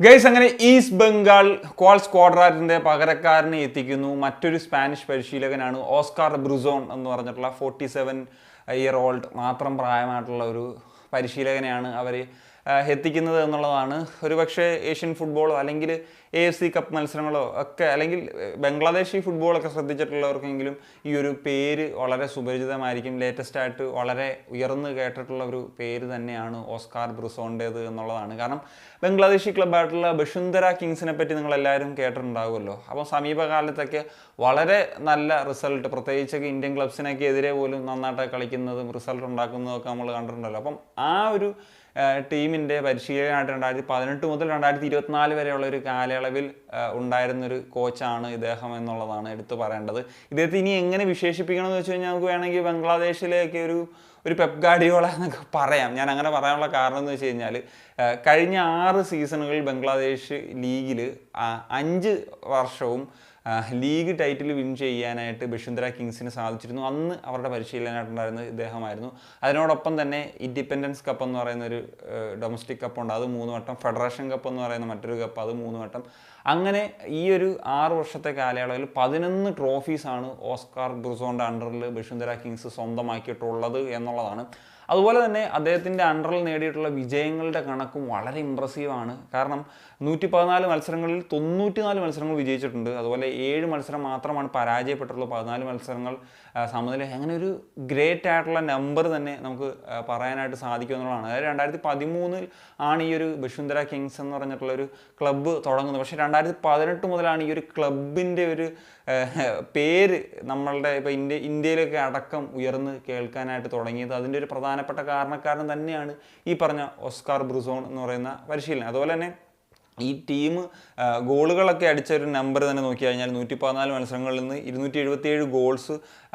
Guys അങ്ങനെ east Bengal Kaul സ്ക്വാഡ്രാറ്റിന്റെ പകരക്കാരനെ എത്തിക്കുന്നു. മറ്റൊരു സ്പാനിഷ് പരിശീലകനാണ് ഓസ്കാർ ബ്രുസോൺ എന്ന് പറഞ്ഞിട്ടുള്ള ഫോർട്ടി സെവൻ ഇയർ ഓൾഡ് മാത്രം പ്രായമായിട്ടുള്ള ഒരു പരിശീലകനെയാണ് അവർ എത്തിക്കുന്നത് എന്നുള്ളതാണ്. ഒരുപക്ഷേ ഏഷ്യൻ ഫുട്ബോളോ അല്ലെങ്കിൽ എ എഫ് സി കപ്പ് മത്സരങ്ങളോ ഒക്കെ അല്ലെങ്കിൽ ബംഗ്ലാദേശി ഫുട്ബോളൊക്കെ ശ്രദ്ധിച്ചിട്ടുള്ളവർക്കെങ്കിലും ഈ ഒരു പേര് വളരെ സുപരിചിതമായിരിക്കും. ലേറ്റസ്റ്റ് ആയിട്ട് വളരെ ഉയർന്നു കേട്ടിട്ടുള്ള ഒരു പേര് തന്നെയാണ് ഓസ്കാർ ബ്രുസോണ്ടേത് എന്നുള്ളതാണ്. കാരണം ബംഗ്ലാദേശി ക്ലബ്ബായിട്ടുള്ള ബഷുന്ധര കിങ്സിനെ പറ്റി നിങ്ങൾ എല്ലാവരും കേട്ടിട്ടുണ്ടാവുമല്ലോ. അപ്പോൾ സമീപകാലത്തൊക്കെ വളരെ നല്ല റിസൾട്ട് പ്രത്യേകിച്ചൊക്കെ ഇന്ത്യൻ ക്ലബ്സിനൊക്കെ എതിരെ പോലും നന്നായിട്ട് കളിക്കുന്നതും റിസൾട്ട് ഉണ്ടാക്കുന്നതും ഒക്കെ നമ്മൾ കണ്ടിട്ടുണ്ടല്ലോ. അപ്പം ആ ഒരു ടീമിന്റെ പരിശീലകനായിട്ട് രണ്ടായിരത്തി പതിനെട്ട് മുതൽ രണ്ടായിരത്തി ഇരുപത്തിനാല് വരെയുള്ള ഒരു കാലയളവിൽ ഉണ്ടായിരുന്നൊരു കോച്ചാണ് ഇദ്ദേഹം എന്നുള്ളതാണ് എടുത്തു പറയേണ്ടത്. ഇദ്ദേഹത്തെ ഇനി എങ്ങനെ വിശേഷിപ്പിക്കണം എന്ന് വെച്ച് കഴിഞ്ഞാൽ നമുക്ക് വേണമെങ്കിൽ ബംഗ്ലാദേശിലേക്ക് ഒരു ഒരു പെപ് ഗാഡിയോള എന്നൊക്കെ പറയാം. ഞാൻ അങ്ങനെ പറയാനുള്ള കാരണം എന്ന് വെച്ച് കഴിഞ്ഞാൽ കഴിഞ്ഞ ആറ് സീസണുകളിൽ ബംഗ്ലാദേശ് ലീഗിൽ അഞ്ച് വർഷവും ലീഗ് ടൈറ്റിൽ വിൻ ചെയ്യാനായിട്ട് ബഷുന്ധര കിങ്സിന് സാധിച്ചിരുന്നു. അന്ന് അവരുടെ പരിശീലനായിട്ടുണ്ടായിരുന്ന ഇദ്ദേഹമായിരുന്നു. അതിനോടൊപ്പം തന്നെ ഇൻഡിപെൻഡൻസ് കപ്പ് എന്ന് പറയുന്ന ഒരു ഡൊമസ്റ്റിക് കപ്പ് ഉണ്ട്. അത് മൂന്ന് വട്ടം. ഫെഡറേഷൻ കപ്പ് എന്ന് പറയുന്ന മറ്റൊരു കപ്പ് അത് മൂന്ന് വട്ടം. അങ്ങനെ ഈ ഒരു ആറ് വർഷത്തെ കാലയളവിൽ പതിനൊന്ന് ട്രോഫീസാണ് ഓസ്കാർ ബ്രുസോന്റെ അണ്ടറിൽ ബഷുന്ധര കിങ്സ് സ്വന്തമാക്കിയിട്ടുള്ളത് എന്നുള്ളതാണ്. അതുപോലെ തന്നെ അദ്ദേഹത്തിന്റെ അണ്ടറിൽ നേടിയിട്ടുള്ള വിജയങ്ങളുടെ കണക്കും വളരെ ഇമ്പ്രസീവാണ് കാരണം നൂറ്റി പതിനാല് മത്സരങ്ങളിൽ തൊണ്ണൂറ്റിനാല് മത്സരങ്ങൾ വിജയിച്ചിട്ടുണ്ട്. അതുപോലെ ഏഴ് മത്സരം മാത്രമാണ് പരാജയപ്പെട്ടിട്ടുള്ളൂ പതിനാല് മത്സരങ്ങൾ സമനില അങ്ങനെ ഒരു ഗ്രേറ്റ് ആയിട്ടുള്ള നമ്പർ തന്നെ നമുക്ക് പറയാനായിട്ട് സാധിക്കും എന്നുള്ളതാണ്. അതായത് രണ്ടായിരത്തി പതിമൂന്നിൽ ആണ് ഈ ഒരു ബഷുന്ധര കിങ്സ് എന്ന് പറഞ്ഞിട്ടുള്ള ഒരു ക്ലബ്ബ് തുടങ്ങുന്നത്. പക്ഷേ രണ്ടായിരത്തി പതിനെട്ട് മുതലാണ് ഈ ഒരു ക്ലബിന്റെ ഒരു പേര് നമ്മളുടെ ഇപ്പോൾ ഇന്ത്യ ഇന്ത്യയിലൊക്കെ അടക്കം ഉയർന്ന് കേൾക്കാനായിട്ട് തുടങ്ങിയത്. അതിന്റെ ഒരു പ്രധാനപ്പെട്ട കാരണക്കാരൻ തന്നെയാണ് ഈ പറഞ്ഞ ഓസ്കാർ ബ്രുസോൺ എന്ന് പറയുന്ന പരിശീലനം അതുപോലെ തന്നെ ഈ ടീം ഗോളുകളൊക്കെ അടിച്ച ഒരു നമ്പർ തന്നെ നോക്കി കഴിഞ്ഞാൽ നൂറ്റി പതിനാല് മത്സരങ്ങളിൽ നിന്ന് ഇരുന്നൂറ്റി എഴുപത്തിയേഴ് ഗോൾസ്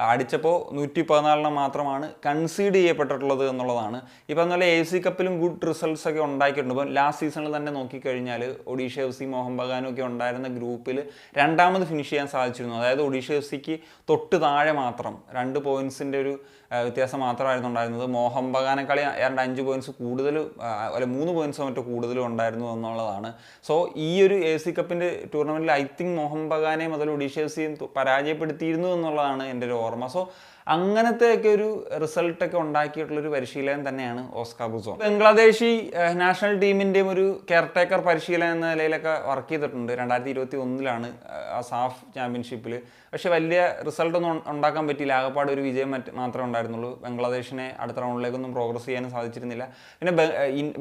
അടിച്ചപ്പോൾ നൂറ്റി പതിനാലിനെ മാത്രമാണ് കൺസീഡ് ചെയ്യപ്പെട്ടിട്ടുള്ളത് എന്നുള്ളതാണ്. ഇപ്പം എന്നാൽ എ സി കപ്പിലും ഗുഡ് റിസൾട്ട്സ് ഒക്കെ ഉണ്ടാക്കിയിട്ടുണ്ട് ഇപ്പം ലാസ്റ്റ് സീസണിൽ തന്നെ നോക്കിക്കഴിഞ്ഞാൽ ഒഡീഷ എഫ് സി മോഹൻ ബഗാനും ഒക്കെ ഉണ്ടായിരുന്ന ഗ്രൂപ്പിൽ രണ്ടാമത് ഫിനിഷ് ചെയ്യാൻ സാധിച്ചിരുന്നു. അതായത് ഒഡീഷ എഫ് സിക്ക് തൊട്ട് താഴെ മാത്രം രണ്ട് പോയിൻസിന്റെ ഒരു വ്യത്യാസം മാത്രമായിരുന്നു ഉണ്ടായിരുന്നത്. മോഹൻ ബഗാനെക്കാളി ഏതാണ്ട് അഞ്ച് പോയിന്റ്സ് കൂടുതൽ അല്ല മൂന്ന് പോയിന്റ്സോ മറ്റോ കൂടുതലും ഉണ്ടായിരുന്നു എന്നുള്ളതാണ്. സോ ഈ ഒരു എ സി കപ്പിന്റെ ടൂർണമെന്റിൽ ഐ തിങ്ക് മോഹൻ ബഗാനെ മുതൽ ഒഡീഷ എഫ് സിയും പരാജയപ്പെടുത്തിയിരുന്നു എന്നുള്ളതാണ് എന്റെ ഒരു ഓർമ്മ. സോ അങ്ങനത്തെയൊക്കെ ഒരു റിസൾട്ടൊക്കെ ഉണ്ടാക്കിയിട്ടുള്ള ഒരു പരിശീലകൻ തന്നെയാണ് ഓസ്കാർ ബുസോ. ബംഗ്ലാദേശി നാഷണൽ ടീമിന്റെയും ഒരു കെയർടേക്കർ പരിശീലകൻ എന്ന നിലയിലൊക്കെ വർക്ക് ചെയ്തിട്ടുണ്ട്. രണ്ടായിരത്തി ഇരുപത്തി ഒന്നിലാണ് ആ സാഫ് ചാമ്പ്യൻഷിപ്പിൽ പക്ഷേ വലിയ റിസൾട്ടൊന്നും ഉണ്ടാക്കാൻ പറ്റിയില്ല. ആകപ്പാട് ഒരു വിജയം മാത്രമേ ഉണ്ടായിരുന്നുള്ളൂ. ബംഗ്ലാദേശിനെ അടുത്ത റൗണ്ടിലേക്കൊന്നും പ്രോഗ്രസ് ചെയ്യാനും സാധിച്ചിരുന്നില്ല. പിന്നെ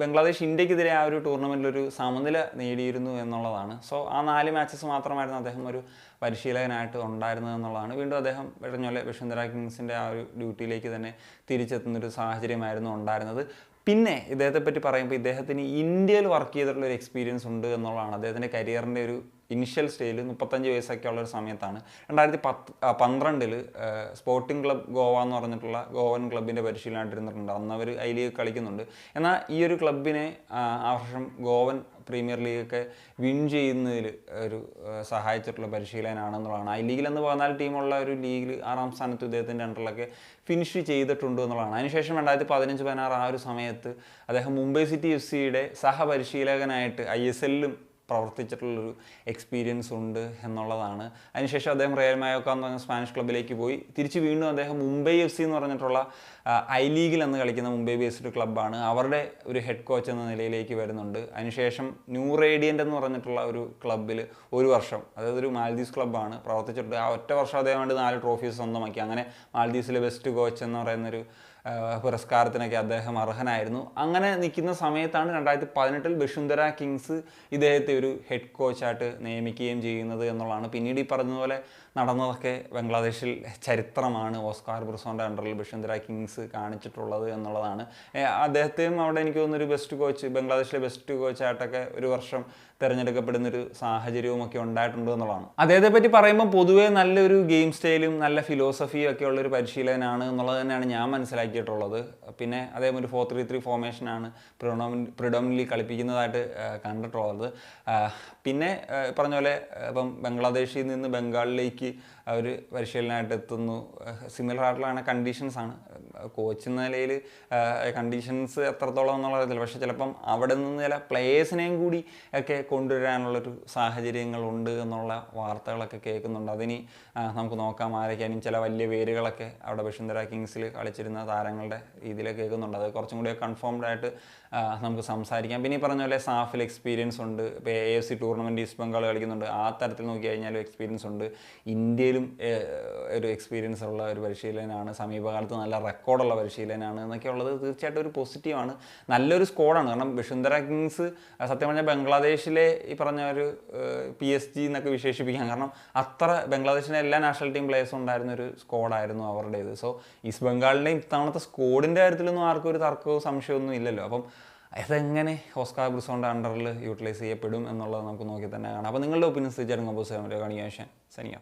ബംഗ്ലാദേശ് ഇന്ത്യക്കെതിരെ ആ ഒരു ടൂർണമെന്റിൽ ഒരു സമനില നേടിയിരുന്നു എന്നുള്ളതാണ്. സോ ആ നാല് മാച്ചസ് മാത്രമായിരുന്നു അദ്ദേഹം ഒരു പരിശീലകനായിട്ട് ഉണ്ടായിരുന്നത് എന്നുള്ളതാണ്. വീണ്ടും അദ്ദേഹം പറഞ്ഞ വിഷ്ണുധര കിങ്സിന്റെ ആ ഒരു ഡ്യൂട്ടിയിലേക്ക് തന്നെ തിരിച്ചെത്തുന്നൊരു സാഹചര്യമായിരുന്നു ഉണ്ടായിരുന്നത്. പിന്നെ ഇദ്ദേഹത്തെ പറ്റി പറയുമ്പോൾ ഇദ്ദേഹത്തിന് ഇന്ത്യയിൽ വർക്ക് ചെയ്തിട്ടുള്ള ഒരു എക്സ്പീരിയൻസ് ഉണ്ട് എന്നുള്ളതാണ്. അദ്ദേഹത്തിന്റെ കരിയറിന്റെ ഒരു ഇനിഷ്യൽ സ്റ്റേജിൽ മുപ്പത്തഞ്ച് വയസ്സൊക്കെ ഉള്ള ഒരു സമയത്താണ്. രണ്ടായിരത്തി പത്ത് പന്ത്രണ്ടിൽ സ്പോർട്ടിംഗ് ക്ലബ് ഗോവ എന്ന് പറഞ്ഞിട്ടുള്ള ഗോവൻ ക്ലബിന്റെ പരിശീലനമായിട്ടിരുന്നിട്ടുണ്ട് അന്ന് അവർ ഐ ലീഗ് കളിക്കുന്നുണ്ട്. എന്നാൽ ഈ ഒരു ക്ലബിനെ ആ വർഷം ഗോവൻ പ്രീമിയർ ലീഗൊക്കെ വിൻ ചെയ്യുന്നതിൽ ഒരു സഹായിച്ചിട്ടുള്ള പരിശീലനാണെന്നുള്ളതാണ് ഐ ലീഗിൽ എന്ന് പതിനാല് ടീമുള്ള ഒരു ലീഗിൽ ആറാം സ്ഥാനത്ത് ഇദ്ദേഹത്തിന്റെ അണ്ടറിലൊക്കെ ഫിനിഷ് ചെയ്തിട്ടുണ്ട് എന്നുള്ളതാണ്. അതിനുശേഷം രണ്ടായിരത്തി പതിനഞ്ച് പതിനാറ് ആ ഒരു സമയത്ത് അദ്ദേഹം മുംബൈ സിറ്റി എഫ് സിയുടെ സഹപരിശീലകനായിട്ട് ഐ എസ് എല്ലിലും പ്രവർത്തിച്ചിട്ടുള്ളൊരു എക്സ്പീരിയൻസ് ഉണ്ട് എന്നുള്ളതാണ്. അതിനുശേഷം അദ്ദേഹം റയൽ മയോക്ക എന്ന് പറഞ്ഞ സ്പാനിഷ് ക്ലബിലേക്ക് പോയി. തിരിച്ച് വീണ്ടും അദ്ദേഹം മുംബൈ എഫ് സി എന്ന് പറഞ്ഞിട്ടുള്ള ഐ ലീഗിൽ എന്ന് കളിക്കുന്ന മുംബൈ ബേസ്ഡ് ക്ലബ്ബാണ് അവരുടെ ഒരു ഹെഡ് കോച്ച് എന്ന നിലയിലേക്ക് വരുന്നുണ്ട്. അതിനുശേഷം ന്യൂ റേഡിയന്റ് എന്ന് പറഞ്ഞിട്ടുള്ള ഒരു ക്ലബ്ബിൽ ഒരു വർഷം അതായത് ഒരു മാൽദീവ്സ് ക്ലബ്ബാണ് പ്രവർത്തിച്ചിട്ട് ആ ഒറ്റ വർഷം അദ്ദേഹം വേണ്ടി നാല് ട്രോഫീസ് സ്വന്തമാക്കി. അങ്ങനെ മാൽദീവ്സിലെ ബെസ്റ്റ് കോച്ച് എന്ന് പറയുന്നൊരു പുരസ്കാരത്തിനൊക്കെ അദ്ദേഹം അർഹനായിരുന്നു. അങ്ങനെ നിൽക്കുന്ന സമയത്താണ് രണ്ടായിരത്തി പതിനെട്ടിൽ ബഷുന്ധര കിങ്സ് ഇദ്ദേഹത്തെ ഒരു ഹെഡ് കോച്ചായിട്ട് നിയമിക്കുകയും ചെയ്യുന്നത് എന്നുള്ളതാണ്. പിന്നീട് ഈ പറഞ്ഞതുപോലെ നടന്നതൊക്കെ ബംഗ്ലാദേശിൽ ചരിത്രമാണ് ഓസ്കാർ ബ്രിസോന്റെ അണ്ടറിൽ ബഷുന്ധര കിങ്സ് കാണിച്ചിട്ടുള്ളത് എന്നുള്ളതാണ്. അദ്ദേഹത്തെയും അവിടെ എനിക്ക് തോന്നുന്നൊരു ബെസ്റ്റ് കോച്ച് ബംഗ്ലാദേശിലെ ബെസ്റ്റ് കോച്ചായിട്ടൊക്കെ ഒരു വർഷം തിരഞ്ഞെടുക്കപ്പെടുന്നൊരു സാഹചര്യവും ഒക്കെ ഉണ്ടായിട്ടുണ്ട് എന്നുള്ളതാണ്. അദ്ദേഹത്തെ പറ്റി പറയുമ്പോൾ പൊതുവേ നല്ലൊരു ഗെയിം സ്റ്റൈലും നല്ല ഫിലോസഫിയും ഒക്കെ ഉള്ളൊരു പരിശീലകനാണ് എന്നുള്ളത് തന്നെയാണ് ഞാൻ മനസ്സിലാക്കിയത്. കളിച്ചിട്ടുള്ളത് പിന്നെ അദ്ദേഹം ഒരു ഫോർ ത്രീ ത്രീ ഫോർമേഷനാണ് പ്രിഡോമി പ്രിഡോമിനലി കളിപ്പിക്കുന്നതായിട്ട് കണ്ടിട്ടുള്ളത്. പിന്നെ പറഞ്ഞ പോലെ ഇപ്പം ബംഗ്ലാദേശിൽ നിന്ന് ബംഗാളിലേക്ക് അവർ പരിശീലനമായിട്ട് എത്തുന്നു. സിമിലർ ആയിട്ടുള്ള കണ്ടീഷൻസ് ആണ്. കോച്ച് എന്ന നിലയിൽ കണ്ടീഷൻസ് എത്രത്തോളം എന്നുള്ളതില്ല പക്ഷേ ചിലപ്പം അവിടെ നിന്ന് ചില പ്ലേയേഴ്സിനെയും കൂടി ഒക്കെ കൊണ്ടുവരാനുള്ളൊരു സാഹചര്യങ്ങളുണ്ട് എന്നുള്ള വാർത്തകളൊക്കെ കേൾക്കുന്നുണ്ട്. അതിനി നമുക്ക് നോക്കാം ആരൊക്കെയാനും ചില വലിയ പേരുകളൊക്കെ അവിടെ ബഷുന്ധര കിങ്സിൽ കളിച്ചിരുന്ന താരങ്ങളുടെ രീതിയിൽ കേൾക്കുന്നുണ്ട്. അത് കുറച്ചും കൂടി കൺഫേംഡ് ആയിട്ട് നമുക്ക് സംസാരിക്കാം. പിന്നെ ഈ പറഞ്ഞ പോലെ സാഫിൽ എക്സ്പീരിയൻസ് ഉണ്ട്. ഇപ്പോൾ A F C tournament East Bengal കളിക്കുന്നുണ്ട്. ആ തരത്തിൽ നോക്കി കഴിഞ്ഞാലും എക്സ്പീരിയൻസ് ഉണ്ട്. ഇന്ത്യയിലും ഏഹ്, ഒരു എക്സ്പീരിയൻസ് ഉള്ള ഒരു പരിശീലനമാണ് സമീപകാലത്ത് നല്ല റെക്കോർഡുള്ള പരിശീലനമാണ് എന്നൊക്കെ ഉള്ളത് തീർച്ചയായിട്ടും ഒരു പോസിറ്റീവാണ് നല്ലൊരു സ്കോഡാണ് കാരണം വിഷുന്ധര കിങ്സ് സത്യം പറഞ്ഞാൽ ബംഗ്ലാദേശിലെ ഈ പറഞ്ഞ ഒരു പി എസ് ജി എന്നൊക്കെ വിശേഷിപ്പിക്കാം. കാരണം അത്ര ബംഗ്ലാദേശിലെ എല്ലാ നാഷണൽ ടീം പ്ലേയേഴ്സും ഉണ്ടായിരുന്ന ഒരു സ്കോഡായിരുന്നു അവരുടേത്. സോ ഈസ്റ്റ് ബംഗാളിന്റെയും ഇത്തവണത്തെ സ്കോഡിന്റെ കാര്യത്തിലൊന്നും ആർക്കും ഒരു തർക്കവും സംശയമൊന്നും ഇല്ലല്ലോ. അപ്പം അതെങ്ങനെ ഓസ്കാർ ബ്രിസോണിന്റെ അണ്ടറിൽ യൂട്ടിലൈസ് ചെയ്യപ്പെടും എന്നുള്ളത് നമുക്ക് നോക്കി തന്നെ കാണാം. അപ്പോൾ നിങ്ങളുടെ ഒപ്പീനിയൻസ് തീർച്ചയായിട്ടും കമ്പോസ് ചെയ്യാൻ സനിയ